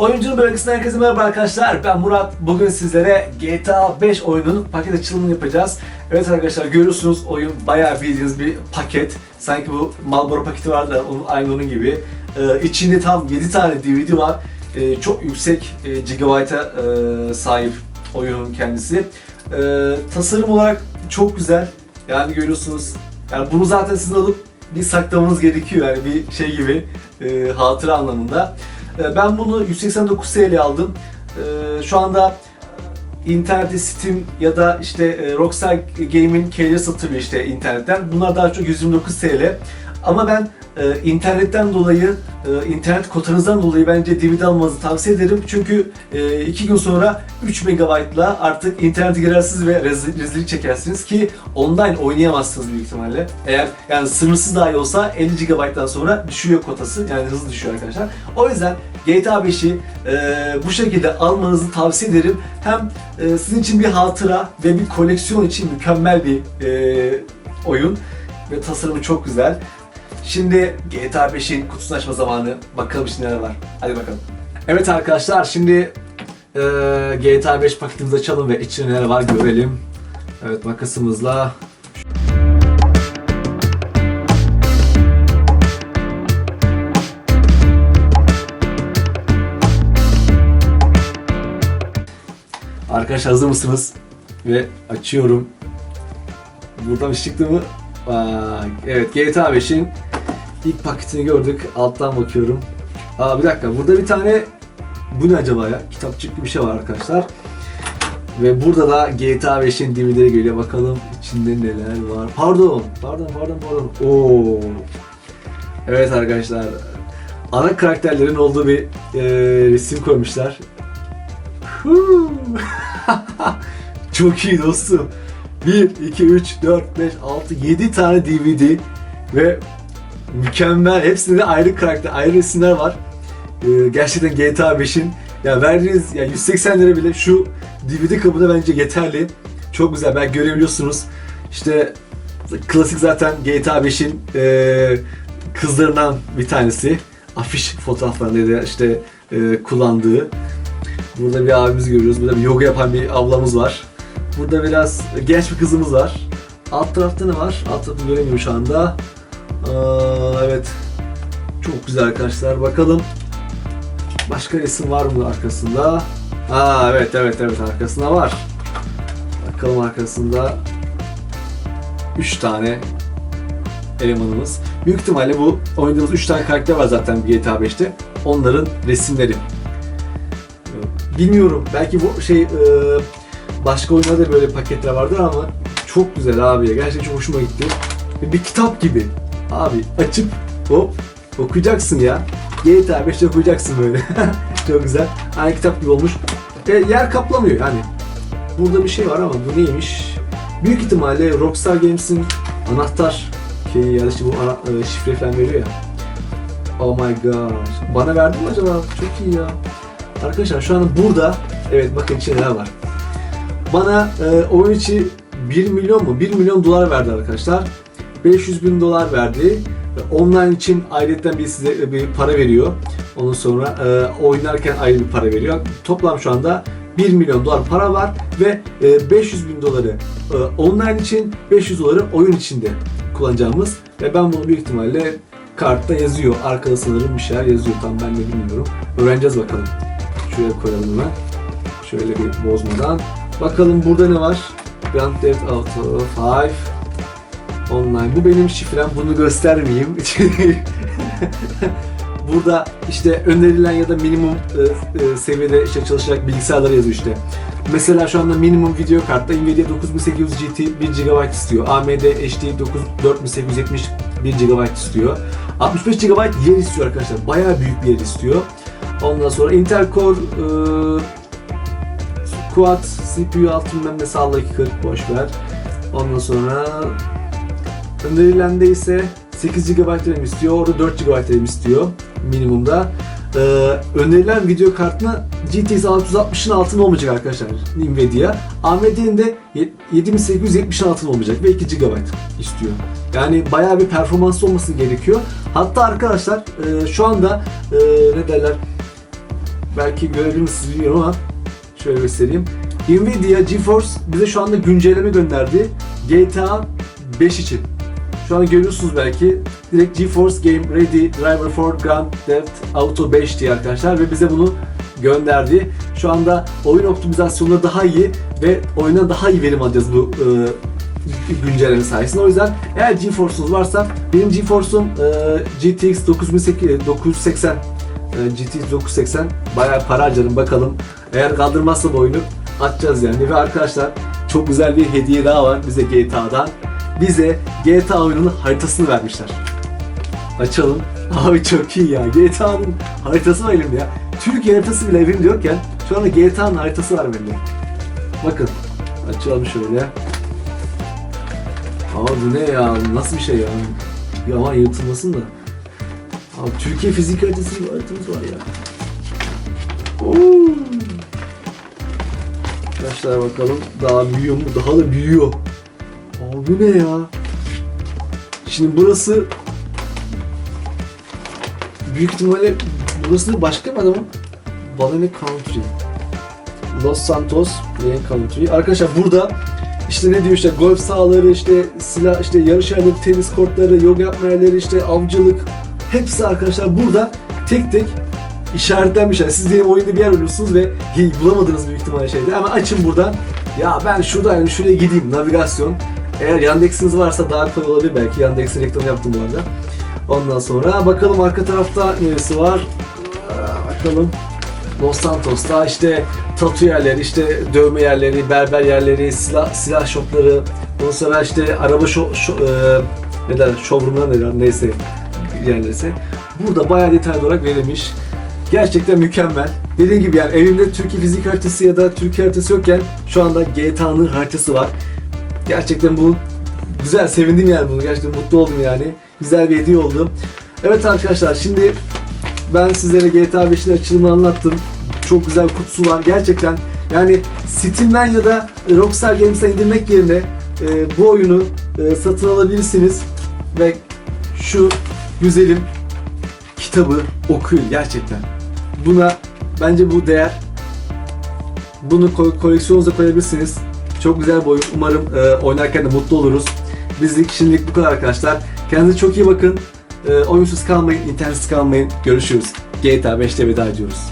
Oyuncunun bölgesinden herkese merhaba arkadaşlar. Ben Murat. Bugün sizlere GTA 5 oyununun paket açılımını yapacağız. Evet arkadaşlar görüyorsunuz oyun bayağı bildiğiniz bir paket. Sanki bu Marlboro paketi vardı da onun aynı onun gibi. Ee, içinde tam 7 tane DVD var. Ee, çok yüksek e, gigabyte'a e, sahip oyunun kendisi. Ee, tasarım olarak çok güzel. Yani görüyorsunuz. Yani bunu zaten sizin alıp bir saklamanız gerekiyor yani bir şey gibi e, hatıra anlamında. E, ben bunu 189 TL aldım. E, şu anda internette Steam ya da işte e, Rockstar Game'in keyleri satılıyor işte internetten. Bunlar daha çok 129 TL. Ama ben e, internetten dolayı, e, internet kotanızdan dolayı bence DVD almanızı tavsiye ederim. Çünkü e, iki gün sonra 3 MB'la artık internete girersiniz ve rezil- rezillik çekersiniz ki online oynayamazsınız büyük ihtimalle. Eğer yani sınırsız dahi olsa 50 GB'dan sonra düşüyor kotası yani hızlı düşüyor arkadaşlar. O yüzden GTA 5'i e, bu şekilde almanızı tavsiye ederim. Hem e, sizin için bir hatıra ve bir koleksiyon için mükemmel bir e, oyun ve tasarımı çok güzel. Şimdi GTA 5'in kutusunu açma zamanı. Bakalım şimdi neler var. Hadi bakalım. Evet arkadaşlar şimdi e, GTA 5 paketimizi açalım ve içinde neler var görelim. Evet makasımızla Arkadaşlar hazır mısınız? Ve açıyorum. Buradan bir çıktı mı? Aa, evet GTA 5'in ilk paketini gördük. Alttan bakıyorum. Aa bir dakika burada bir tane bu ne acaba ya? Kitapçık gibi bir şey var arkadaşlar. Ve burada da GTA 5'in DVD'leri geliyor. Bakalım içinde neler var. Pardon. Pardon pardon pardon. Oo. Evet arkadaşlar. Ana karakterlerin olduğu bir e, resim koymuşlar. Çok iyi dostum. 1, 2, 3, 4, 5, 6, 7 tane DVD ve mükemmel. Hepsinde ayrı karakter, ayrı resimler var. Ee, gerçekten GTA 5'in ya verdiğiniz ya 180 lira bile şu DVD kabına bence yeterli. Çok güzel. Ben görebiliyorsunuz. İşte klasik zaten GTA 5'in e, kızlarından bir tanesi. Afiş fotoğraflarında da işte e, kullandığı. Burada bir abimiz görüyoruz. Burada bir yoga yapan bir ablamız var. Burada biraz genç bir kızımız var. Alt tarafta ne var? Alt tarafı göremiyorum şu anda. Aa, evet. Çok güzel arkadaşlar. Bakalım. Başka resim var mı arkasında? Aa evet evet evet arkasında var. Bakalım arkasında 3 tane elemanımız. Büyük ihtimalle bu oynadığımız 3 tane karakter var zaten GTA 5'te. Onların resimleri. Bilmiyorum. Belki bu şey e, başka oyunlarda da böyle paketler vardır ama çok güzel abi. Gerçekten çok hoşuma gitti. Bir kitap gibi. Abi açıp hop okuyacaksın ya. GTA 5'te okuyacaksın böyle. çok güzel. Aynı kitap gibi olmuş. E, yer kaplamıyor yani. Burada bir şey var ama bu neymiş? Büyük ihtimalle Rockstar Games'in anahtar şeyi ya da işte bu ana, e, şifre falan veriyor ya. Oh my god. Bana verdi mi acaba? Çok iyi ya. Arkadaşlar şu an burada evet bakın içinde neler var. Bana e, oyun içi 1 milyon mu? 1 milyon dolar verdi arkadaşlar. 500 bin dolar verdi. Ve Online için ayrıca bir size bir para veriyor. Ondan sonra e, oynarken ayrı bir para veriyor. Toplam şu anda 1 milyon dolar para var ve e, 500 bin doları e, online için 500 doları oyun içinde kullanacağımız ve ben bunu büyük ihtimalle kartta yazıyor. Arkada sanırım bir şeyler yazıyor. Tam ben de bilmiyorum. Öğreneceğiz bakalım. Şuraya koyalım hemen. Şöyle bir bozmadan. Bakalım burada ne var? Grand Theft Auto 5 Online. Bu benim şifrem. Bunu göstermeyeyim. burada işte önerilen ya da minimum e, e, seviyede işte çalışacak bilgisayarlar yazıyor işte. Mesela şu anda minimum video kartta Nvidia 9800 GT 1 GB istiyor. AMD HD 9 4870 1 GB istiyor. 65 GB yer istiyor arkadaşlar. Bayağı büyük bir yer istiyor. Ondan sonra Intel Core e, Quad CPU altı bilmem ne sağla 240 boş ver. Ondan sonra önerilende ise 8 GB RAM istiyor. Orada 4 GB RAM istiyor minimumda. Ee, önerilen video kartına GTX 660'ın altında olmayacak arkadaşlar Nvidia. AMD'nin de 7870'in altında olmayacak ve 2 GB istiyor. Yani bayağı bir performanslı olması gerekiyor. Hatta arkadaşlar e, şu anda e, ne derler belki görebilir bilmiyorum ama şöyle göstereyim. Nvidia GeForce bize şu anda güncelleme gönderdi. GTA 5 için. Şu an görüyorsunuz belki. Direkt GeForce Game Ready Driver for Grand Theft Auto 5 diye arkadaşlar ve bize bunu gönderdi. Şu anda oyun optimizasyonları daha iyi ve oyuna daha iyi verim alacağız bu e, güncelleme sayesinde. O yüzden eğer GeForce'unuz varsa benim GeForce'um e, GTX 98 980 e, GTX 980 bayağı para harcadım bakalım. Eğer kaldırmazsa bu oyunu atacağız yani. Ve arkadaşlar çok güzel bir hediye daha var bize GTA'dan. Bize GTA oyununun haritasını vermişler. Açalım. Abi çok iyi ya. GTA'nın haritası var elimde ya. Türkiye haritası bile evimde yokken şu anda GTA'nın haritası var bende. Bakın. Açalım şöyle. Abi ne ya? Nasıl bir şey ya? Ya aman yırtılmasın da. Abi Türkiye fizik haritası gibi haritamız var ya. Oo. Arkadaşlar bakalım daha büyüyor mu? Daha da büyüyor. Bu ne ya? Şimdi burası büyük ihtimalle burası başka mı adamın? Balene Country. Los Santos Balene Country. Arkadaşlar burada işte ne diyor işte golf sahaları, işte silah, işte yarış yerleri, tenis kortları, yoga yapma yerleri, işte avcılık hepsi arkadaşlar burada tek tek işaretlenmiş. Yani siz diyelim oyunda bir yer arıyorsunuz ve bulamadınız büyük ihtimalle şeyde ama açın buradan ya ben şuradayım şuraya gideyim navigasyon. Eğer Yandex'iniz varsa daha kolay olabilir belki. Yandex'e reklam yaptım bu arada. Ondan sonra bakalım arka tarafta neresi var? Aa, Bakalım. Los Santos'ta işte tatu yerleri, işte dövme yerleri, berber yerleri, silah silah shopları, ondan sonra işte araba şo, şo, e, ne der, showroomlar ne der, neyse yerlerse. Burada bayağı detaylı olarak verilmiş. Gerçekten mükemmel. Dediğim gibi yani evimde Türkiye fizik haritası ya da Türkiye haritası yokken şu anda GTA'nın haritası var. Gerçekten bu güzel, sevindim yani bunu. Gerçekten mutlu oldum yani. Güzel bir hediye oldu. Evet arkadaşlar şimdi ben sizlere GTA 5'in açılımını anlattım. Çok güzel kutusu var. Gerçekten yani Steam'den ya da Rockstar Games'ten indirmek yerine e, bu oyunu e, satın alabilirsiniz. Ve şu güzelim kitabı okuyun gerçekten. Buna bence bu değer. Bunu ko- koleksiyonunuza koyabilirsiniz. Çok güzel bir. Umarım e, oynarken de mutlu oluruz. Bizlik şimdilik bu kadar arkadaşlar. Kendinize çok iyi bakın. E, oyunsuz kalmayın, internetsiz kalmayın. Görüşürüz. GTA 5'te veda ediyoruz.